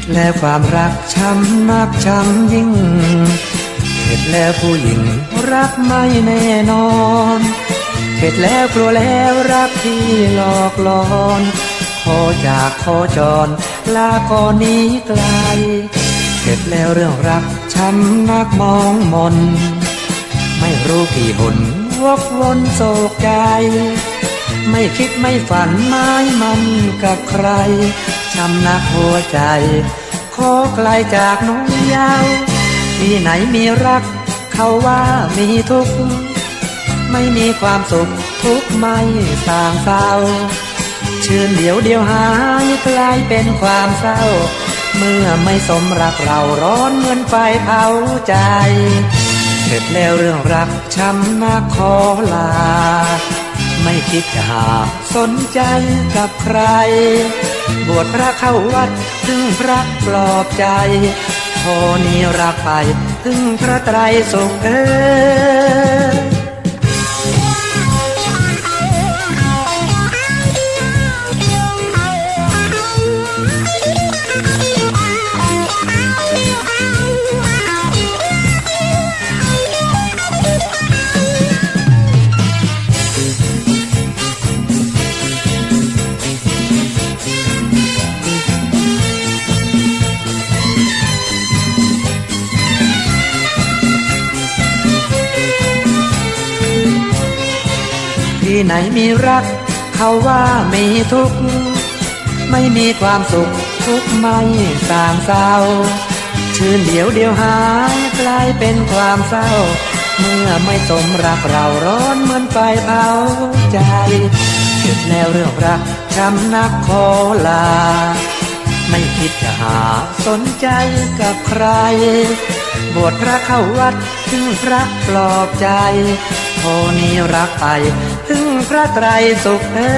ดแล้วความรักช้ำนักช้ำยิ่งเข็ดแล้วผู้หญิงรักไม่แน่นอนเข็ดแล้วกลัวแล้วรักที่หลอกหลอนขอจากขอจรลาก่อนนี้ไกลเข็ดแล้วเรื่องรักช้ำนักมองมน ไม่รู้กี่หนวกวนโศกใจ ไม่คิดไม่ฝันไม้มันกับใคร ช้ำนักหัวใจ ขอไกลจากน้องยาว ที่ไหนมีรัก เขาว่ามีทุกข์ไม่มีความสุขทุกข์ไม่ต่างเศร้าชื่นเดียวเดียวหายกลายเป็นความเศร้า เมื่อไม่สมรักเราร้อนเหมือนไฟเผาใจ เสร็จแล้วเรื่องรักช้ำนักขอลา ไม่คิดจะหาสนใจกับใคร บวชพระเข้าวัดถึงพระปลอบใจพอนี้รักไป ถึงพระไตรสงฆ์เอ้ย ที่ไหนมีรัก เขาว่ามีทุกข์ไม่มีความสุขทุกข์ไม่ต่างเศร้า ชื่นเดียวเดียวหายกลายเป็นความเศร้า เมื่อไม่สมรักเราร้อนเหมือนไฟเผาใจเสร็จแล้วเรื่องรักช้ำนักขอลา ไม่คิดจะหาสนใจกับใคร บวชพระเข้าวัดถึงพระปลอบใจพอนี้รักไป ถึงพระไตรสุขเอ้